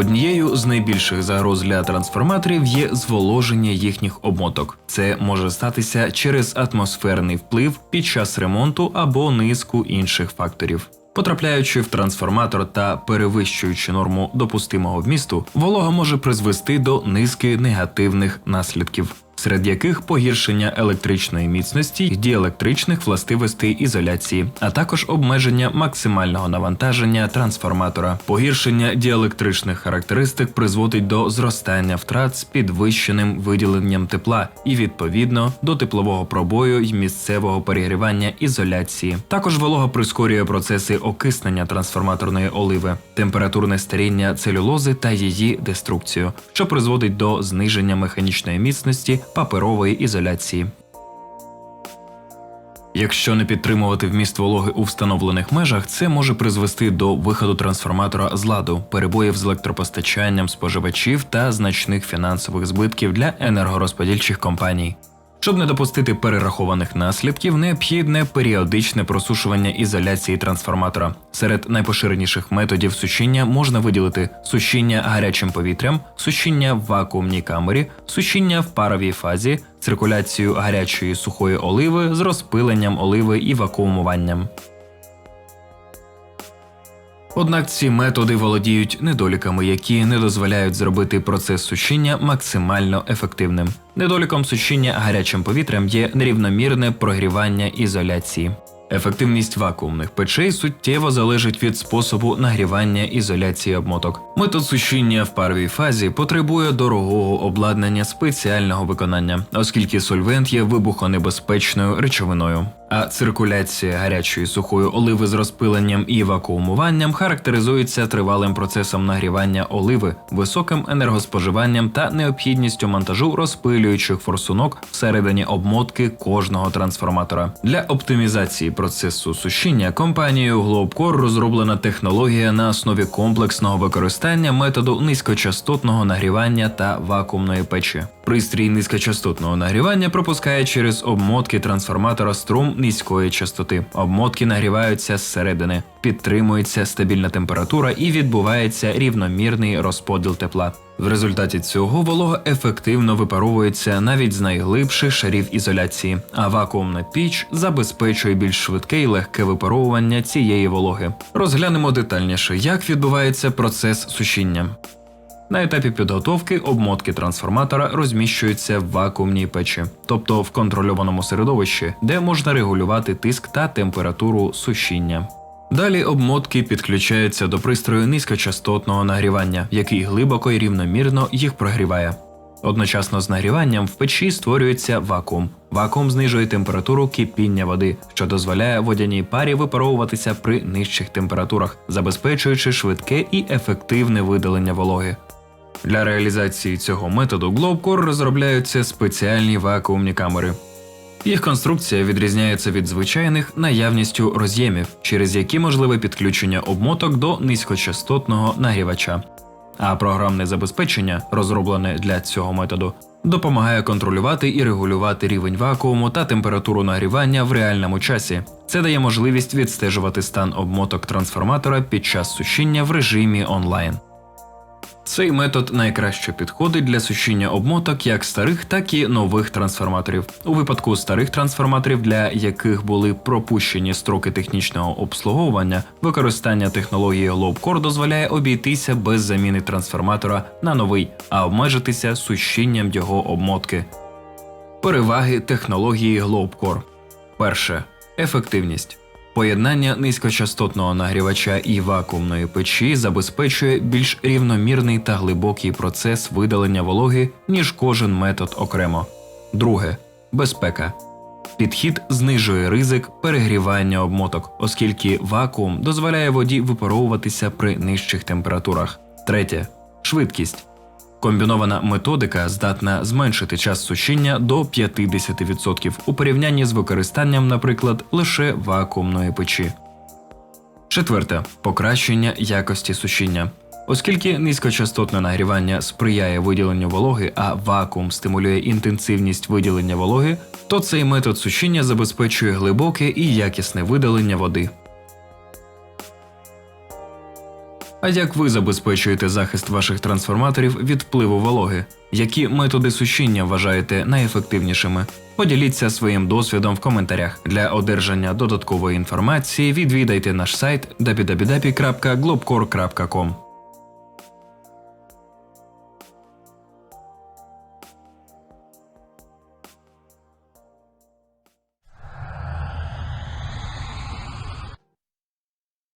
Однією з найбільших загроз для трансформаторів є зволоження їхніх обмоток. Це може статися через атмосферний вплив під час ремонту або низку інших факторів. Потрапляючи в трансформатор та перевищуючи норму допустимого вмісту, волога може призвести до низки негативних наслідків, серед яких погіршення електричної міцності й діелектричних властивостей ізоляції, а також обмеження максимального навантаження трансформатора. Погіршення діелектричних характеристик призводить до зростання втрат з підвищеним виділенням тепла і відповідно до теплового пробою й місцевого перегрівання ізоляції. Також волога прискорює процеси окиснення трансформаторної оливи, температурне старіння целюлози та її деструкцію, що призводить до зниження механічної міцності паперової ізоляції. Якщо не підтримувати вміст вологи у встановлених межах, це може призвести до виходу трансформатора з ладу, перебоїв з електропостачанням споживачів та значних фінансових збитків для енергорозподільчих компаній. Щоб не допустити перерахованих наслідків, необхідне періодичне просушування ізоляції трансформатора. Серед найпоширеніших методів сушіння можна виділити сушіння гарячим повітрям, сушіння в вакуумній камері, сушіння в паровій фазі, циркуляцію гарячої сухої оливи з розпиленням оливи і вакуумуванням. Однак ці методи володіють недоліками, які не дозволяють зробити процес сушіння максимально ефективним. Недоліком сушіння гарячим повітрям є нерівномірне прогрівання ізоляції. Ефективність вакуумних печей суттєво залежить від способу нагрівання ізоляції обмоток. Метод сушіння в паровій фазі потребує дорогого обладнання спеціального виконання, оскільки сольвент є вибухонебезпечною речовиною. А циркуляція гарячої сухої оливи з розпиленням і вакуумуванням характеризується тривалим процесом нагрівання оливи, високим енергоспоживанням та необхідністю монтажу розпилюючих форсунок всередині обмотки кожного трансформатора. Для оптимізації процесу сушіння компанією Globcore розроблена технологія на основі комплексного використання методу низькочастотного нагрівання та вакуумної печі. Пристрій низькочастотного нагрівання пропускає через обмотки трансформатора струм низької частоти. Обмотки нагріваються зсередини, підтримується стабільна температура і відбувається рівномірний розподіл тепла. В результаті цього волога ефективно випаровується навіть з найглибших шарів ізоляції, а вакуумна піч забезпечує більш швидке і легке випаровування цієї вологи. Розглянемо детальніше, як відбувається процес сушіння. На етапі підготовки обмотки трансформатора розміщуються в вакуумній печі, тобто в контрольованому середовищі, де можна регулювати тиск та температуру сушіння. Далі обмотки підключаються до пристрою низькочастотного нагрівання, який глибоко і рівномірно їх прогріває. Одночасно з нагріванням в печі створюється вакуум. Вакуум знижує температуру кипіння води, що дозволяє водяній парі випаровуватися при нижчих температурах, забезпечуючи швидке і ефективне видалення вологи. Для реалізації цього методу Globcore розробляються спеціальні вакуумні камери. Їх конструкція відрізняється від звичайних наявністю роз'ємів, через які можливе підключення обмоток до низькочастотного нагрівача. А програмне забезпечення, розроблене для цього методу, допомагає контролювати і регулювати рівень вакууму та температуру нагрівання в реальному часі. Це дає можливість відстежувати стан обмоток трансформатора під час сушіння в режимі онлайн. Цей метод найкраще підходить для сушіння обмоток як старих, так і нових трансформаторів. У випадку старих трансформаторів, для яких були пропущені строки технічного обслуговування, використання технології Globcore дозволяє обійтися без заміни трансформатора на новий, а обмежитися сушінням його обмотки. Переваги технології Globcore. Перше ефективність. Поєднання низькочастотного нагрівача і вакуумної печі забезпечує більш рівномірний та глибокий процес видалення вологи, ніж кожен метод окремо. Друге безпека. Підхід знижує ризик перегрівання обмоток, оскільки вакуум дозволяє воді випаровуватися при нижчих температурах. Третє швидкість. Комбінована методика здатна зменшити час сушіння до 50% у порівнянні з використанням, наприклад, лише вакуумної печі. Четверте покращення якості сушіння. Оскільки низькочастотне нагрівання сприяє виділенню вологи, а вакуум стимулює інтенсивність виділення вологи, то цей метод сушіння забезпечує глибоке і якісне видалення води. А як ви забезпечуєте захист ваших трансформаторів від впливу вологи? Які методи сушіння вважаєте найефективнішими? Поділіться своїм досвідом в коментарях. Для одержання додаткової інформації відвідайте наш сайт www.globcore.com.